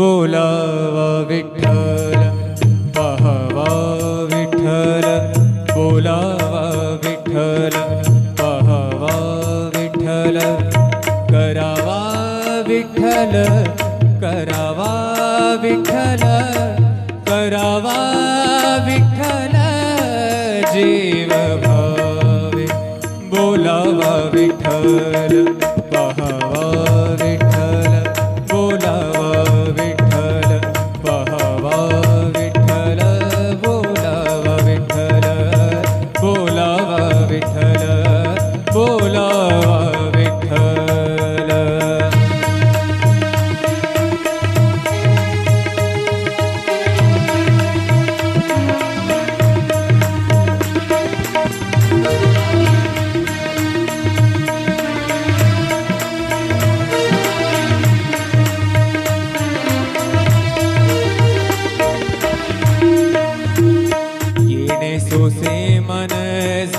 बोलावा विठ्ठल पहावा विठ्ठल बोलावा विठ्ठल पहावा विठ्ठल करावा विठ्ठल करावा विठ्ठल करावा विठ्ठल.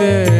माघारी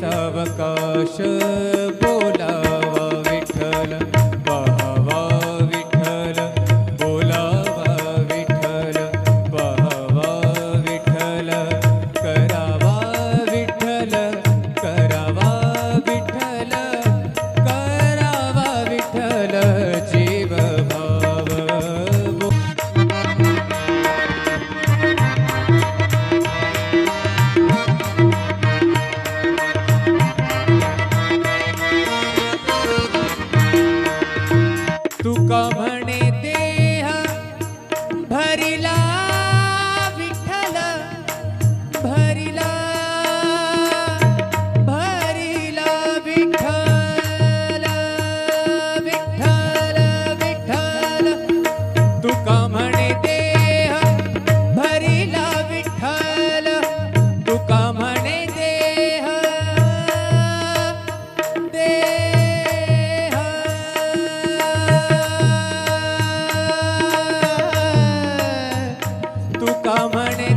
ਸਭ ਕਾਸ਼ तू म्हणे ಮಣೆ